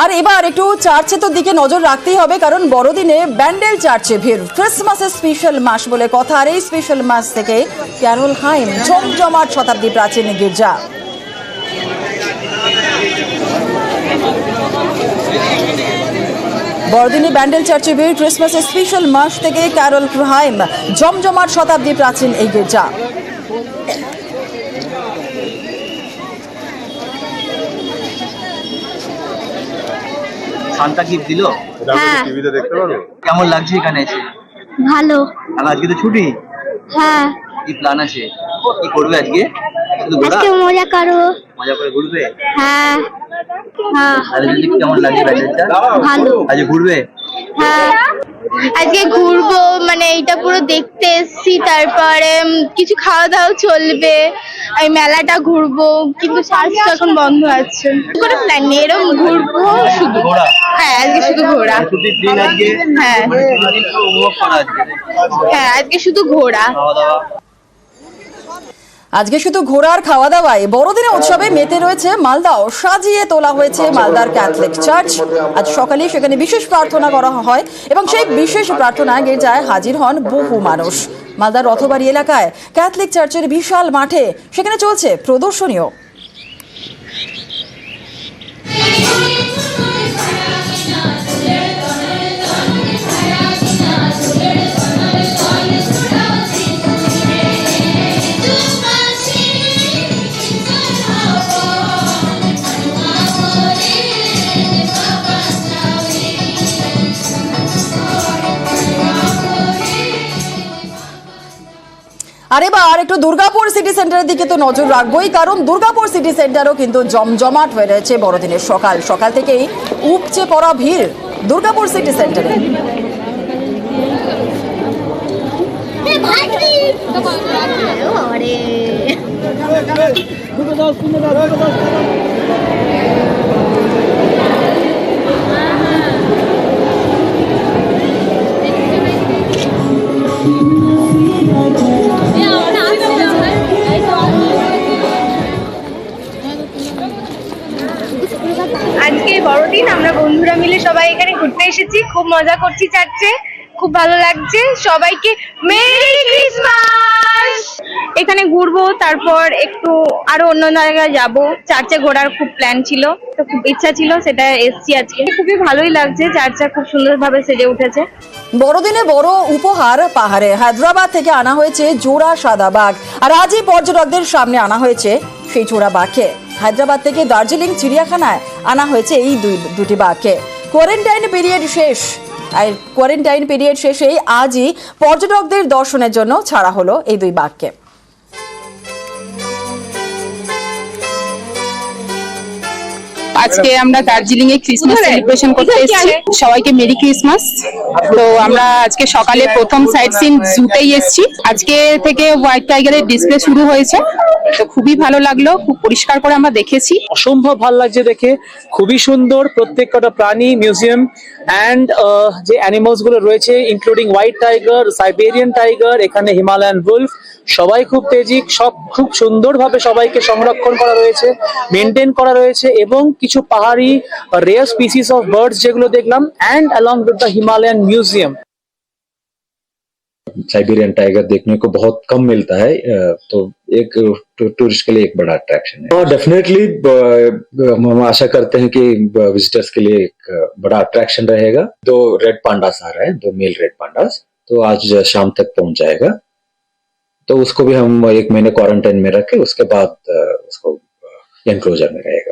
আর এবার একটু চার্চে তো দিকে নজর রাখতেই হবে, কারণ বড়দিনে ব্যান্ডেল চার্চে ভিড়। ক্রিসমাসের স্পেশাল মাস বলে কথা, আর এই স্পেশাল মাস থেকে ক্যারল হাইম জমজমাট শতাব্দী প্রাচীন গির্জা। বড়দিনে ব্যান্ডেল চার্চে ভিড়, ক্রিসমাসের স্পেশাল মাস থেকে ক্যারল হাইম জমজমাট শতাব্দী প্রাচীন এই গির্জা। সান্তা গিফট দিল? হ্যাঁ। টিভিতে দেখতে পারব? কেমন লাগছে এখানে এসে? ভালো। আর আজকে তো ছুটি। হ্যাঁ। কি প্ল্যান আছে? কি করবে আজকে? আজকে মজা করো। মজা করে ঘুরবে? হ্যাঁ। হ্যাঁ। আর যদি কেমন লাগছে ব্যান্ডেলটা ভালো। আজকে ঘুরবে? হ্যাঁ। আজকে ঘুরবো মানে এইটা পুরো দেখতে এসছি তারপরে কিছু খাওয়া দাওয়া চলবে এই মেলাটা ঘুরবো কিন্তু সার্চ তো এখন বন্ধ আছে। কোনো প্ল্যান নেই এরকম ঘুরবো শুধু। হ্যাঁ আজকে শুধু ঘোরা। হ্যাঁ। হ্যাঁ আজকে শুধু ঘোরা। আজকে শুধু ঘোরার খাওয়া দাওয়ায়, বড়দিনে উৎসবে মেতে রয়েছে মালদাও। সাজিয়ে তোলা হয়েছে মালদার ক্যাথলিক চার্চ। আজ সকালে সেখানে বিশেষ প্রার্থনা করা হয় এবং সেই বিশেষ প্রার্থনা গির্জায় হাজির হন বহু মানুষ। মালদার রথবাড়ি এলাকায় ক্যাথলিক চার্চের বিশাল মাঠে সেখানে চলছে প্রদর্শনীয় আর এবার একটু দুর্গাপুর সিটি সেন্টারের দিকে তো নজর রাখবোই কারণ দুর্গাপুর সিটি সেন্টারও কিন্তু জমজমাট হয়ে রয়েছে বড়দিনের সকাল। সকাল থেকেই উপচে পড়া ভিড় দুর্গাপুর সিটি সেন্টারে আজকে বড়দিন আমরা বন্ধুরা মিলে সবাই এখানে ঘুরতে এসেছি। খুব মজা করছি চার্চে খুব ভালো লাগছে। সবাইকে মেরি ক্রিসমাস! এখানে ঘুরবো, তারপর একটু আরও অন্য জায়গায় যাব। চার্চে ঘোরার খুব প্ল্যান ছিল, তো খুব ইচ্ছা ছিল, সেটা এসছি আজকে। খুবই ভালোই লাগছে চার্চটা খুব সুন্দরভাবে সেজে উঠেছে। বড়দিনে বড় উপহার পাহাড়ে। হায়দ্রাবাদ থেকে আনা হয়েছে জোড়া সাদা বাঘ। আর আজই পর্যটকদের সামনে আনা হয়েছে সেই চোরা বাঘকে। হায়দ্রাবাদ থেকে দার্জিলিং, চিড়িয়াখানায় আনা হয়েছে এই দুই, দুটি বাঘকে। কোয়ারেন্টাইন পিরিয়ড শেষ। আর কোয়ারেন্টাইন পিরিয়ড শেষেই আজই পর্যটকদের দর্শনের জন্য ছাড়া হলো এই দুই বাঘকে। আজকে আমরা দার্জিলিং এ ক্রিসমাস সেলিব্রেশন করতে এসেছি। সবাইকে মেরি ক্রিসমাস তো আমরা আজকে সকালে প্রথম সাইট সিন জুতেই এসেছি। আজকে থেকে হোয়াইট টাইগারের ডিসপ্লে শুরু হয়েছে। তো খুবই ভালো লাগল খুব পরিষ্কার করে আমরা দেখেছি। অসম্ভব ভালো লাগছে দেখে। খুবই সুন্দর প্রত্যেক কটা প্রাণী মিউজিয়াম অ্যান্ড যে অ্যানিমালসগুলো রয়েছে including white tiger Siberian tiger এখানে হিমালয়ান উলফ সবাই খুব তেজিক সব খুব সুন্দরভাবে সবাইকে সংরক্ষণ করা রয়েছে মেনটেন করা রয়েছে এবং কিছু পাহাড়ি রেয়ার স্পিসিস অফ বার্ডস যেগুলো দেখলাম and along with the Himalayan museum Siberian tiger देखने को बहुत कम मिलता है अ, तो एक टूरिस्ट के लिए एक बड़ा अट्रैक्शन है और डेफिनेटली हम आशा करते हैं कि विजिटर्स के लिए एक अ, बड़ा अट्रैक्शन रहेगा दो रेड पांडास आ रहे हैं दो मेल रेड पांडास तो आज शाम तक पहुंच जाएगा तो उसको भी हम एक महीने क्वारंटाइन में रखे उसके बाद अ, उसको एनक्लोजर में रहेगा